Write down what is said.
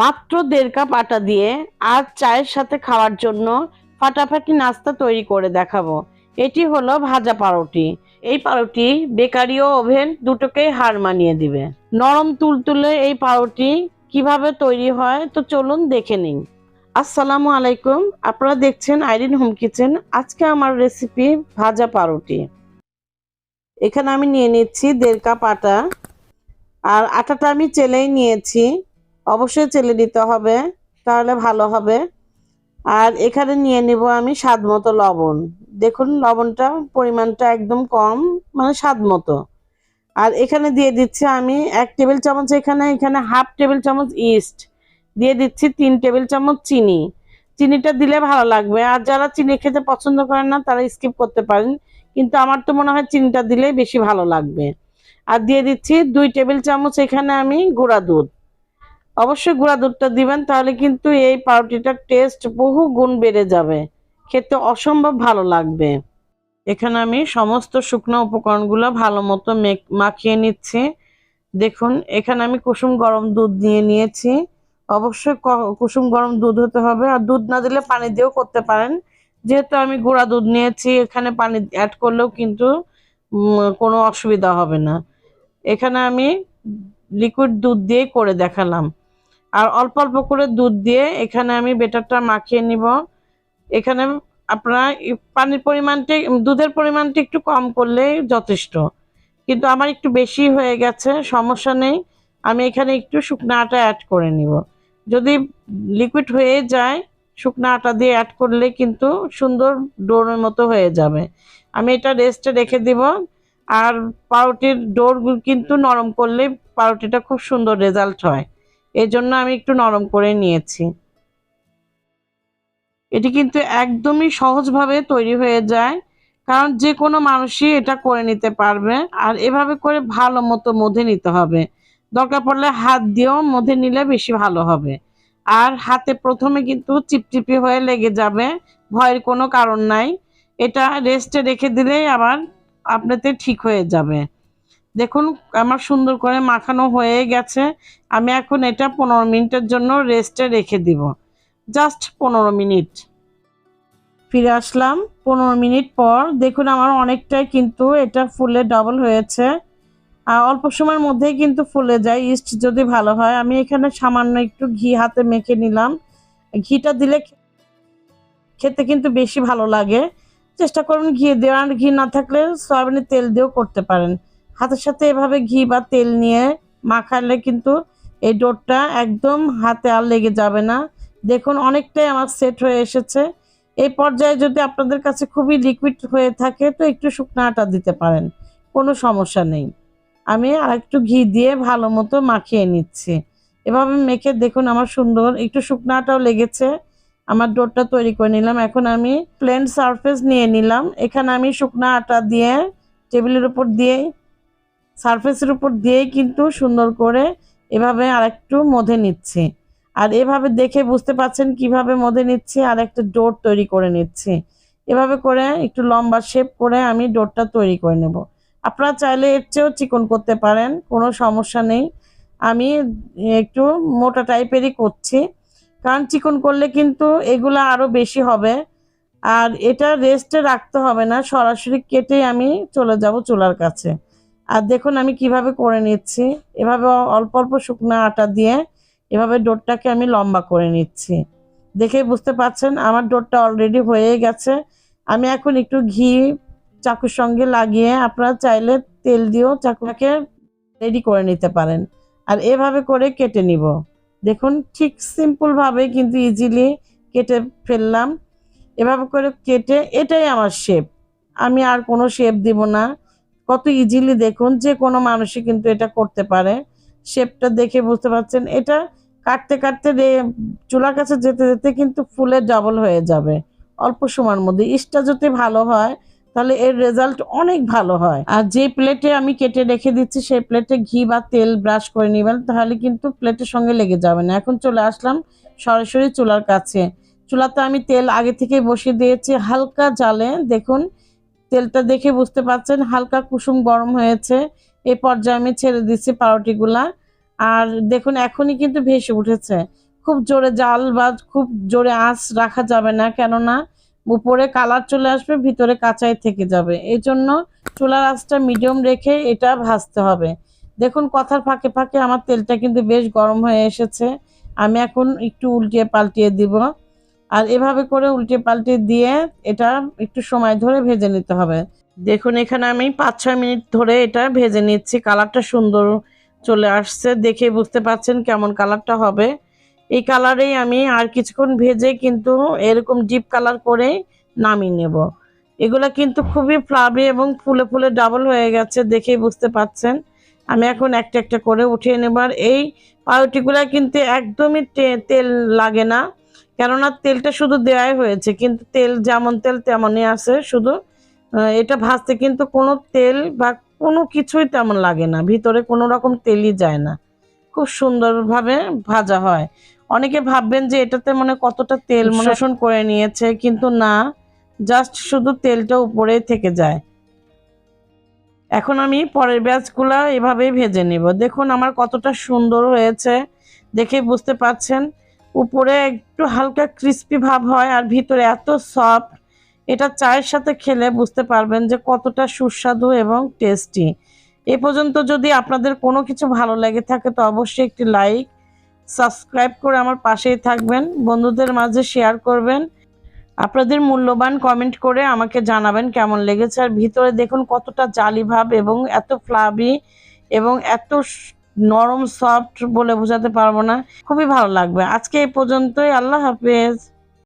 মাত্র দেড় কাপ আটা দিয়ে আজ চায়ের সাথে খাওয়ার জন্য ফাটাফাটি নাস্তা তৈরি করে দেখাবো। এটি হলো ভাজা পাউরুটি। এই পাউরুটি বেকারি ও ওভেন দুটোকেই হার মানিয়ে দিবে। নরম তুলতুলে এই পাউরুটি কীভাবে তৈরি হয় তো চলুন দেখে নিন আসসালামু আলাইকুম। আপনারা দেখছেন আইরিন হোম কিচেন। আজকে আমার রেসিপি ভাজা পাউরুটি। এখানে আমি নিয়ে নিচ্ছি দেড় কাপ আটা। আর আটাটা আমি চেলেই নিয়েছি। অবশ্যই চেলে দিতে হবে, তাহলে ভালো হবে। আর এখানে নিয়ে নিব আমি স্বাদ মতো লবণ। দেখুন, লবণটা পরিমাণটা একদম কম মানে স্বাদ মতো। আর এখানে দিয়ে দিচ্ছি আমি এক টেবিল চামচ এখানে এখানে হাফ টেবিল চামচ ইস্ট। দিয়ে দিচ্ছি তিন টেবিল চামচ চিনি। চিনিটা দিলে ভালো লাগবে। আর যারা চিনি খেতে পছন্দ করেন না, তারা স্কিপ করতে পারেন। কিন্তু আমার তো মনে হয় চিনিটা দিলেই বেশি ভালো লাগবে। আর দিয়ে দিচ্ছি দুই টেবিল চামচ এখানে আমি গুঁড়া দুধ। অবশ্যই গুঁড়া দুধটা দিবেন, তাহলে কিন্তু এই পাউরুটিটার টেস্ট বহু গুণ বেড়ে যাবে। খেতে অসম্ভব ভালো লাগবে। এখানে আমি সমস্ত শুকনো উপকরণগুলো ভালো মতো মাখিয়ে নিচ্ছি। দেখুন, এখানে আমি কুসুম গরম দুধ নিয়ে নিয়েছি। অবশ্যই কুসুম গরম দুধ হতে হবে, আর দুধ না দিলে পানি দিয়েও করতে পারেন। যেহেতু আমি গুঁড়া দুধ নিয়েছি, এখানে পানি অ্যাড করলেও কিন্তু কোনো অসুবিধা হবে না। এখানে আমি লিকুইড দুধ দিয়ে করে দেখালাম। আর অল্প অল্প করে দুধ দিয়ে এখানে আমি বেটারটা মাখিয়ে নিব। এখানে আপনার পানির পরিমাণটা, দুধের পরিমাণটা একটু কম করলেই যথেষ্ট। কিন্তু আমার একটু বেশি হয়ে গেছে, সমস্যা নেই। আমি এখানে একটু শুকনো আটা অ্যাড করে নিব। যদি লিকুইড হয়ে যায়, শুকনো আটা দিয়ে অ্যাড করলে কিন্তু সুন্দর ডোরের মতো হয়ে যাবে। আমি এটা রেস্টে রেখে দিব। আর পাউরুটির ডোরগুলো কিন্তু নরম করলে পাউরুটিটা খুব সুন্দর রেজাল্ট হয়। এই জন্য আমি একটু নরম করে নিয়েছি। এটি কিন্তু একদমই সহজভাবে তৈরি হয়ে যায়, কারণ যে কোনো মানুষই এটা করে নিতে পারবে আর এভাবে করে ভালো মতো মধে নিতে হবে। দরকার পড়লে হাত দিয়েও মধে নিলে বেশি ভালো হবে। আর হাতে প্রথমে কিন্তু চিপচিপি হয়ে লেগে যাবে, ভয়ের কোনো কারণ নাই। এটা রেস্টে রেখে দিলেই আবার আপনাতে ঠিক হয়ে যাবে। দেখুন, আমার সুন্দর করে মাখানো হয়ে গেছে। আমি এখন এটা পনেরো মিনিটের জন্য রেস্টে রেখে দিব। জাস্ট পনেরো মিনিট। ফিরে আসলাম পনেরো মিনিট পর। দেখুন, আমার অনেকটাই কিন্তু এটা ফুলে ডবল হয়েছে। আর অল্প সময়ের মধ্যেই কিন্তু ফুলে যায়। ইস্ট যদি ভালো হয়, আমি এখানে সামান্য একটু ঘি হাতে মেখে নিলাম। ঘিটা দিলে খেতে কিন্তু বেশি ভালো লাগে। চেষ্টা করুন ঘি দেওয়ার। ঘি না থাকলে সয়াবিনের তেল দিয়েও করতে পারেন। হাতের সাথে এভাবে ঘি বা তেল নিয়ে মাখালে কিন্তু এই ডোরটা একদম হাতে আর লেগে যাবে না। দেখুন, অনেকটাই আমার সেট হয়ে এসেছে। এই পর্যায়ে যদি আপনাদের কাছে খুবই লিকুইড হয়ে থাকে, তো একটু শুকনো আটা দিতে পারেন। কোনো সমস্যা নেই। আমি আর একটু ঘি দিয়ে ভালো মতো মাখিয়ে নিচ্ছি। এভাবে মেখে দেখুন আমার সুন্দর একটু শুকনো আটাও লেগেছে। আমার ডোরটা তৈরি করে নিলাম। এখন আমি প্লেন সারফেস নিয়ে নিলাম। এখানে আমি শুকনো আটা দিয়ে টেবিলের উপর দিয়ে সারফেসের উপর দিয়েই কিন্তু সুন্দর করে এভাবে আরেকটু মধে নিচ্ছি। আর এভাবে দেখে বুঝতে পাচ্ছেন কীভাবে মধে নিচ্ছি আর একটা ডোর তৈরি করে নিচ্ছি। এভাবে করে একটু লম্বা শেপ করে আমি ডোরটা তৈরি করে নেব। আপনারা চাইলে এর চেয়েও চিকন করতে পারেন, কোনো সমস্যা নেই। আমি একটু মোটা টাইপেরই করছি। কারণ চিকন করলে কিন্তু এগুলো আরও বেশি হবে। আর এটা রেস্টে রাখতে হবে না, সরাসরি কেটে আমি চলে যাব চুলার কাছে। আর দেখুন আমি কীভাবে করে নিচ্ছি। এভাবে অল্প অল্প শুকনো আটা দিয়ে এভাবে ডোরটাকে আমি লম্বা করে নিচ্ছি। দেখে বুঝতে পাচ্ছেন আমার ডোরটা অলরেডি হয়ে গেছে। আমি এখন একটু ঘি চাকুর সঙ্গে লাগিয়ে আপনারা চাইলে তেল দিয়েও চাকুটাকে রেডি করে নিতে পারেন। আর এভাবে করে কেটে নিব। দেখুন ঠিক সিম্পলভাবে কিন্তু ইজিলি কেটে ফেললাম। এভাবে করে কেটে এটাই আমার শেপ আমি আর কোনো শেপ দিব না। কত ইজিলি দেখুন যে কোনো মানুষই কিন্তু এটা করতে পারে। শেপটা দেখে বুঝতে পারছেন। এটা কাটতে কাটতে চুলার কাছে যেতে যেতে কিন্তু ফুলের ডাবল হয়ে যাবে। অল্প সময়ের মধ্যে। ইস্টটা যদি ভালো হয়, তাহলে এর রেজাল্ট অনেক ভালো হয়। আর যে প্লেটে আমি কেটে রেখে দিচ্ছি, সেই প্লেটে ঘি বা তেল ব্রাশ করে নেবেন, তাহলে কিন্তু প্লেটের সঙ্গে লেগে যাবে না। এখন চলে আসলাম সরাসরি চুলার কাছে। চুলাতে আমি তেল আগে থেকে বসিয়ে দিয়েছি। হালকা জালে দেখুন তেলটা দেখে বুঝতে পারছেন, হালকা কুসুম গরম হয়েছে। এ পর্যায়ে আমি ছেড়ে দিচ্ছি পাউরুটিগুলা। আর দেখুন, এখনই কিন্তু ভেসে উঠেছে। খুব জোরে জাল বা খুব জোরে আঁচ রাখা যাবে না, কেননা উপরে কালার চলে আসবে, ভিতরে কাঁচাই থেকে যাবে। এই জন্য চুলার আঁচটা মিডিয়াম রেখে এটা ভাজতে হবে। দেখুন, কথার ফাঁকে ফাঁকে আমার তেলটা কিন্তু বেশ গরম হয়ে এসেছে। আমি এখন একটু উল্টিয়ে পাল্টিয়ে দিব। আর এভাবে করে উল্টে পাল্টে দিয়ে এটা একটু সময় ধরে ভেজে নিতে হবে। দেখুন, এখানে আমি পাঁচ ছয় মিনিট ধরে এটা ভেজে নিচ্ছি। কালারটা সুন্দর চলে আসছে। দেখে বুঝতে পারছেন কেমন কালারটা হবে। এই কালারেই আমি আর কিছুক্ষণ ভেজে কিন্তু এরকম ডিপ কালার করে নামিয়ে নেব। এগুলা কিন্তু খুবই ফ্লাবি এবং ফুলে ফুলে ডাবল হয়ে গেছে, দেখেই বুঝতে পাচ্ছেন আমি এখন একটা একটা করে উঠিয়ে নেব। আর এই পাউরুটিগুলা কিন্তু একদমই তেল লাগে না। কেননা তেলটা শুধু দেওয়াই হয়েছে কিন্তু তেল যেমন তেল তেমনই আছে শুধু এটা ভাজতে কিন্তু কোনো তেল বা কোনো কিছুই তেমন লাগে না ভিতরে কোনো রকম তেলই যায় না। খুব সুন্দরভাবে ভাজা হয়। অনেকে ভাববেন যে এটাতে মানে কতটা তেল শোষণ করে নিয়েছে কিন্তু না জাস্ট শুধু তেলটা উপরেই থেকে যায়। এখন আমি পরের ব্যাচগুলো এভাবেই ভেজে নিব। দেখুন আমার কতটা সুন্দর হয়েছে দেখে বুঝতে পাচ্ছেন উপরে একটু হালকা ক্রিস্পি ভাব হয় আর ভিতরে এত সফট এটা চায়ের সাথে খেলে বুঝতে পারবেন যে কতটা সুস্বাদু এবং টেস্টি এ পর্যন্ত যদি আপনাদের কোনো কিছু ভালো লেগে থাকে তো অবশ্যই একটি লাইক সাবস্ক্রাইব করে আমার পাশেই থাকবেন, বন্ধুদের মাঝে শেয়ার করবেন। আপনাদের মূল্যবান কমেন্ট করে আমাকে জানাবেন কেমন লেগেছে। আর ভিতরে দেখুন কতটা জালি ভাব এবং এত ফ্লাবি এবং এত নরম সফট বলে বোঝাতে পারব না। খুবই ভালো লাগবে। আজকে এই পর্যন্তই। আল্লাহ হাফেজ।